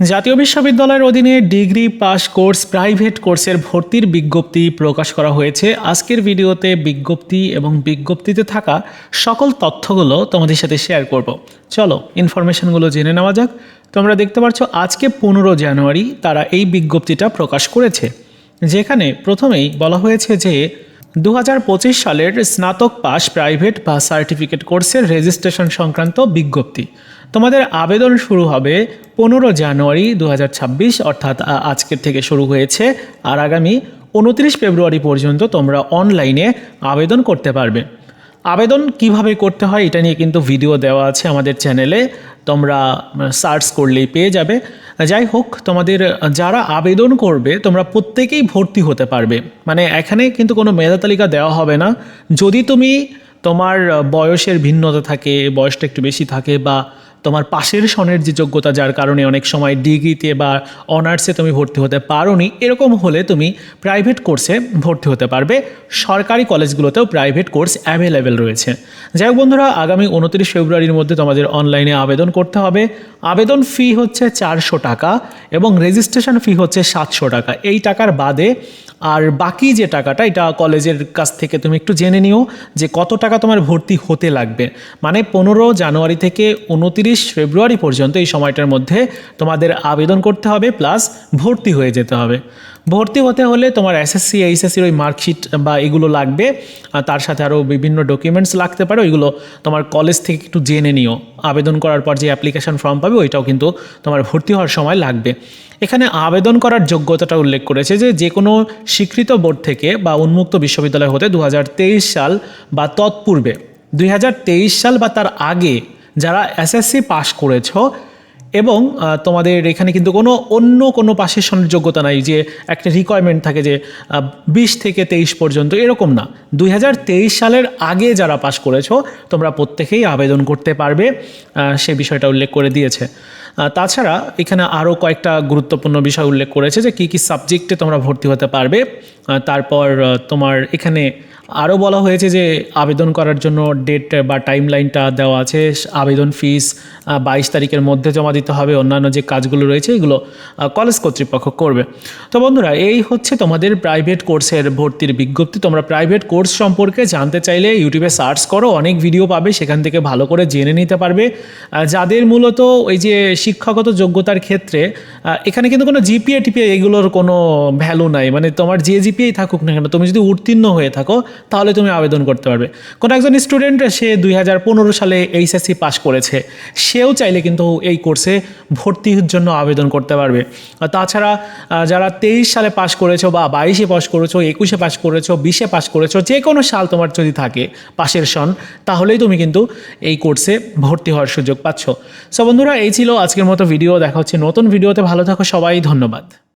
জাতীয় বিশ্ববিদ্যালয়ের অধীনে ডিগ্রি পাস কোর্স, প্রাইভেট কোর্সের ভর্তির বিজ্ঞপ্তি প্রকাশ করা হয়েছে। আজকের ভিডিওতে বিজ্ঞপ্তি এবং বিজ্ঞপ্তিতে থাকা সকল তথ্যগুলো তোমাদের সাথে শেয়ার করব। চলো ইনফরমেশনগুলো জেনে নেওয়া যাক। তোমরা দেখতে পাচ্ছ, আজকে পনেরো জানুয়ারি তারা এই বিজ্ঞপ্তিটা প্রকাশ করেছে। যেখানে প্রথমেই বলা হয়েছে যে দু হাজার পঁচিশ সালের স্নাতক পাস প্রাইভেট বা সার্টিফিকেট কোর্সের রেজিস্ট্রেশন সংক্রান্ত বিজ্ঞপ্তি। তোমাদের আবেদন শুরু হবে পনেরো জানুয়ারি দু হাজার ছাব্বিশ, অর্থাৎ আজকের থেকে শুরু হয়েছে। আর আগামী উনত্রিশ ফেব্রুয়ারি পর্যন্ত তোমরা অনলাইনে আবেদন করতে পারবে। আবেদন কীভাবে করতে হয় এটা নিয়ে কিন্তু ভিডিও দেওয়া আছে আমাদের চ্যানেলে। তোমরা সার্চ করলেই পেয়ে যাবে। যাই হোক, তোমাদের যারা আবেদন করবে, তোমরা প্রত্যেকেই ভর্তি হতে পারবে। মানে এখানে কিন্তু কোনো মেধা তালিকা দেওয়া হবে না। যদি তুমি তোমার বয়সের ভিন্নতা থাকে, বয়সটা একটু বেশি থাকে বা তোমার পাশের সনের যে যোগ্যতা, যার কারণে অনেক সময় ডিগ্রিতে বা অনার্সে তুমি ভর্তি হতে পারোনি, এরকম হলে তুমি প্রাইভেট কোর্সে ভর্তি হতে পারবে। সরকারি কলেজগুলোতেও প্রাইভেট কোর্স অ্যাভেলেবেল রয়েছে। যাই হোক বন্ধুরা, আগামী উনত্রিশ ফেব্রুয়ারির মধ্যে তোমাদের অনলাইনে আবেদন করতে হবে। আবেদন ফি হচ্ছে চারশো টাকা এবং রেজিস্ট্রেশন ফি হচ্ছে সাতশো টাকা। এই টাকার বাদে আর বাকি যে টাকাটা, এটা কলেজের কাছ থেকে তুমি একটু জেনে নিও যে কত টাকা তোমার ভর্তি হতে লাগবে। মানে পনেরো জানুয়ারি থেকে উনতিরিশ ফেব্রুয়ারি পর্যন্ত এই সময়টার মধ্যে তোমাদের আবেদন করতে হবে, প্লাস ভর্তি হয়ে যেতে হবে। ভর্তি হতে হলে তোমার এসএসসি এইচএসসির ওই মার্কশিট বা এগুলো লাগবে। তার সাথে আরও বিভিন্ন ডকুমেন্টস লাগতে পারে, ওইগুলো তোমার কলেজ থেকে একটু জেনে নিও। আবেদন করার পর যে অ্যাপ্লিকেশন ফর্ম পাবে, ওইটাও কিন্তু তোমার ভর্তি হওয়ার সময় লাগবে। এখানে আবেদন করার যোগ্যতাটা উল্লেখ করেছে যে যে কোনো স্বীকৃত বোর্ড থেকে বা উন্মুক্ত বিশ্ববিদ্যালয় হতে দু হাজার তেইশ সাল বা তৎপূর্বে দুই হাজার তেইশ সাল বা তার আগে যারা এসএসসি পাশ করেছ এবং তোমাদের এখানে কিন্তু কোনো অন্য কোনো পাশের সনের যোগ্যতা নাই যে একটা রিকোয়ারমেন্ট থাকে যে বিশ থেকে তেইশ পর্যন্ত এরকম না। দুই হাজার তেইশ সালের আগে যারা পাশ করেছ, তোমরা প্রত্যেকেই আবেদন করতে পারবে সে বিষয়টা উল্লেখ করে দিয়েছে। তাছাড়া এখানে আরও কয়েকটা গুরুত্বপূর্ণ বিষয় উল্লেখ করেছে যে, কী কী সাবজেক্টে তোমরা ভর্তি হতে পারবে। তারপর তোমার এখানে আরও বলা হয়েছে যে আবেদন করার জন্য ডেট বা টাইম লাইনটা দেওয়া আছে। আবেদন ফিস বাইশ তারিখের মধ্যে জমা দিতে হবে। অন্যান্য যে কাজগুলো রয়েছে, এগুলো কলেজ কর্তৃপক্ষ করবে। তো বন্ধুরা, এই হচ্ছে তোমাদের প্রাইভেট কোর্সের ভর্তির বিজ্ঞপ্তি। তোমরা প্রাইভেট কোর্স সম্পর্কে জানতে চাইলে ইউটিউবে সার্চ করো, অনেক ভিডিও পাবে। সেখান থেকে ভালো করে জেনে নিতে পারবে। যাদের মূলত ওই যে শিক্ষাগত যোগ্যতার ক্ষেত্রে এখানে কিন্তু কোনো জিপিএ টিপিএ এগুলোর কোনো ভ্যালু নাই। মানে তোমার যে জিপিএই থাকুক না কেন, তুমি যদি উত্তীর্ণ হয়ে থাকো তাহলে তুমি আবেদন করতে পারবে। কোনো একজন স্টুডেন্ট সে দুই হাজার পনেরো সালে এইচএসসি পাস করেছে, সেও চাইলে কিন্তু এই কোর্সে ভর্তির জন্য আবেদন করতে পারবে। তাছাড়া যারা তেইশ সালে পাস করেছ বা বাইশে পাস করেছ, একুশে পাস করেছ, বিশে পাস করেছ যে কোনো সাল তোমার যদি থাকে, পাশের সন, তাহলেই তুমি কিন্তু এই কোর্সে ভর্তি হওয়ার সুযোগ পাচ্ছ। সো বন্ধুরা, এই ছিল আজকের মতো ভিডিও দেখা হচ্ছে নতুন ভিডিওতে ভালো থাকো সবাই, ধন্যবাদ।